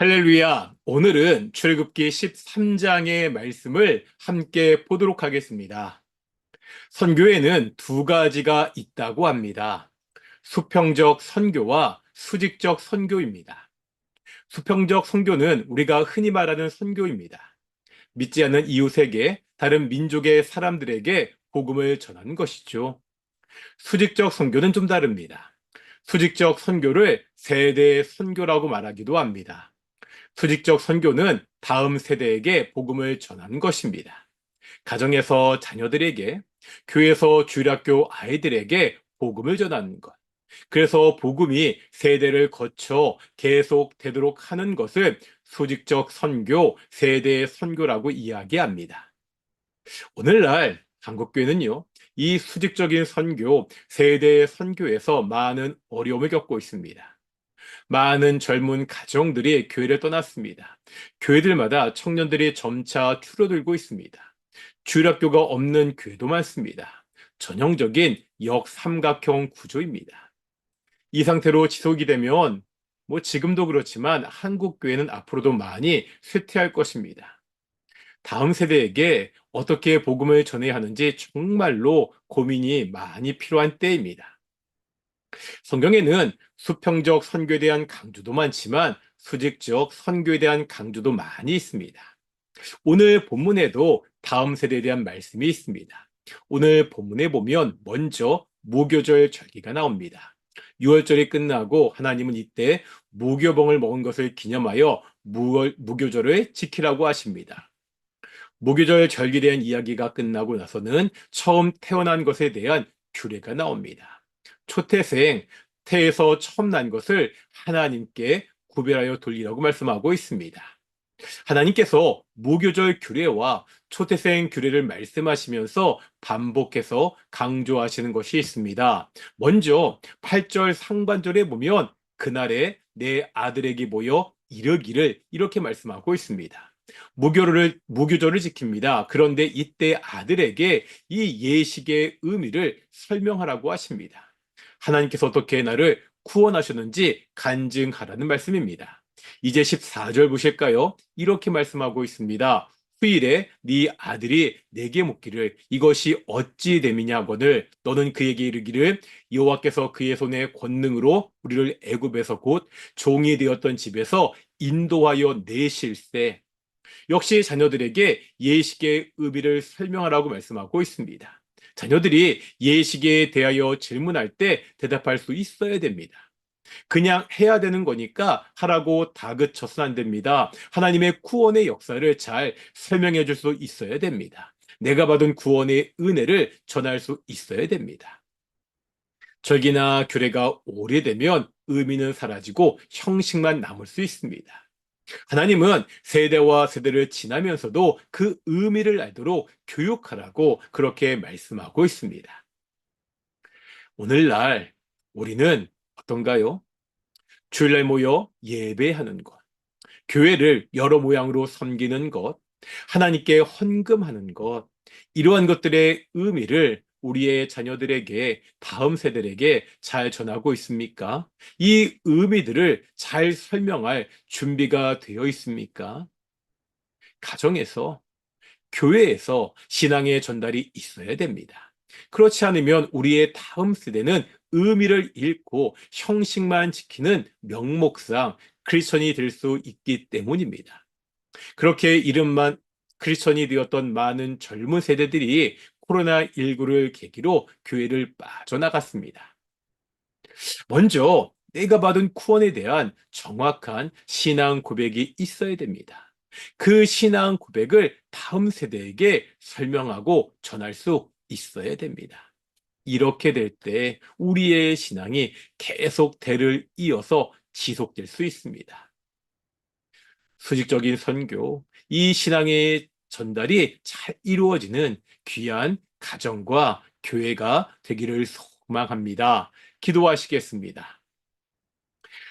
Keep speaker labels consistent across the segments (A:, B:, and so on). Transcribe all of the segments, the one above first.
A: 할렐루야! 오늘은 출애굽기 13장의 말씀을 함께 보도록 하겠습니다. 선교에는 두 가지가 있다고 합니다. 수평적 선교와 수직적 선교입니다. 수평적 선교는 우리가 흔히 말하는 선교입니다. 믿지 않는 이웃에게 다른 민족의 사람들에게 복음을 전하는 것이죠. 수직적 선교는 좀 다릅니다. 수직적 선교를 세대 선교라고 말하기도 합니다. 수직적 선교는 다음 세대에게 복음을 전하는 것입니다. 가정에서 자녀들에게, 교회에서 주일학교 아이들에게 복음을 전하는 것. 그래서 복음이 세대를 거쳐 계속 되도록 하는 것을 수직적 선교, 세대 선교라고 이야기합니다. 오늘날 한국교회는요, 이 수직적인 선교, 세대 선교에서 많은 어려움을 겪고 있습니다. 많은 젊은 가정들이 교회를 떠났습니다. 교회들마다 청년들이 점차 줄어들고 있습니다. 주일학교가 없는 교회도 많습니다. 전형적인 역삼각형 구조입니다. 이 상태로 지속이 되면 뭐 지금도 그렇지만 한국 교회는 앞으로도 많이 쇠퇴할 것입니다. 다음 세대에게 어떻게 복음을 전해야 하는지 정말로 고민이 많이 필요한 때입니다. 성경에는 수평적 선교에 대한 강조도 많지만 수직적 선교에 대한 강조도 많이 있습니다. 오늘 본문에도 다음 세대에 대한 말씀이 있습니다. 오늘 본문에 보면 먼저 무교절 절기가 나옵니다. 6월절이 끝나고 하나님은 이때 무교봉을 먹은 것을 기념하여 무교절을 지키라고 하십니다. 무교절 절기에 대한 이야기가 끝나고 나서는 처음 태어난 것에 대한 규례가 나옵니다. 초태생, 태에서 처음 난 것을 하나님께 구별하여 돌리라고 말씀하고 있습니다. 하나님께서 무교절 규례와 초태생 규례를 말씀하시면서 반복해서 강조하시는 것이 있습니다. 먼저 8절 상반절에 보면 그날에 내 아들에게 모여 이르기를 이렇게 말씀하고 있습니다. 무교를 무교절을 지킵니다. 그런데 이때 아들에게 이 예식의 의미를 설명하라고 하십니다. 하나님께서 어떻게 나를 구원하셨는지 간증하라는 말씀입니다. 이제 14절 보실까요? 이렇게 말씀하고 있습니다. 후일에 네 아들이 내게 묻기를 이것이 어찌 됨이냐거늘 너는 그에게 이르기를 여호와께서 그의 손의 권능으로 우리를 애굽에서 곧 종이 되었던 집에서 인도하여 내실세 역시 자녀들에게 예식의 의미를 설명하라고 말씀하고 있습니다. 자녀들이 예식에 대하여 질문할 때 대답할 수 있어야 됩니다. 그냥 해야 되는 거니까 하라고 다그쳐서는 안 됩니다. 하나님의 구원의 역사를 잘 설명해 줄 수 있어야 됩니다. 내가 받은 구원의 은혜를 전할 수 있어야 됩니다. 절기나 규례가 오래되면 의미는 사라지고 형식만 남을 수 있습니다. 하나님은 세대와 세대를 지나면서도 그 의미를 알도록 교육하라고 그렇게 말씀하고 있습니다. 오늘날 우리는 어떤가요? 주일날 모여 예배하는 것, 교회를 여러 모양으로 섬기는 것, 하나님께 헌금하는 것, 이러한 것들의 의미를 우리의 자녀들에게 다음 세대에게 잘 전하고 있습니까? 이 의미들을 잘 설명할 준비가 되어 있습니까? 가정에서 교회에서 신앙의 전달이 있어야 됩니다. 그렇지 않으면 우리의 다음 세대는 의미를 잃고 형식만 지키는 명목상 크리스천이 될 수 있기 때문입니다. 그렇게 이름만 크리스천이 되었던 많은 젊은 세대들이 코로나19를 계기로 교회를 빠져나갔습니다. 먼저 내가 받은 구원에 대한 정확한 신앙 고백이 있어야 됩니다. 그 신앙 고백을 다음 세대에게 설명하고 전할 수 있어야 됩니다. 이렇게 될 때 우리의 신앙이 계속 대를 이어서 지속될 수 있습니다. 수직적인 선교, 이 신앙의 전달이 잘 이루어지는 귀한 가정과 교회가 되기를 소망합니다. 기도하시겠습니다.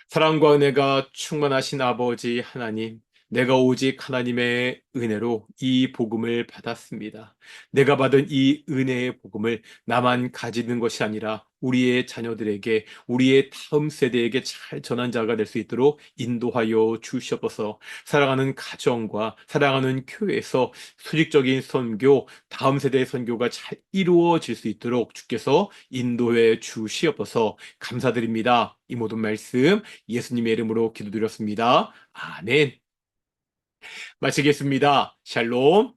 A: 사랑과 은혜가 충만하신 아버지 하나님, 내가 오직 하나님의 은혜로 이 복음을 받았습니다. 내가 받은 이 은혜의 복음을 나만 가지는 것이 아니라 우리의 자녀들에게, 우리의 다음 세대에게 잘 전한 자가 될 수 있도록 인도하여 주시옵소서. 사랑하는 가정과 사랑하는 교회에서 수직적인 선교, 다음 세대의 선교가 잘 이루어질 수 있도록 주께서 인도해 주시옵소서. 감사드립니다. 이 모든 말씀 예수님의 이름으로 기도드렸습니다. 아멘. 마치겠습니다. 샬롬.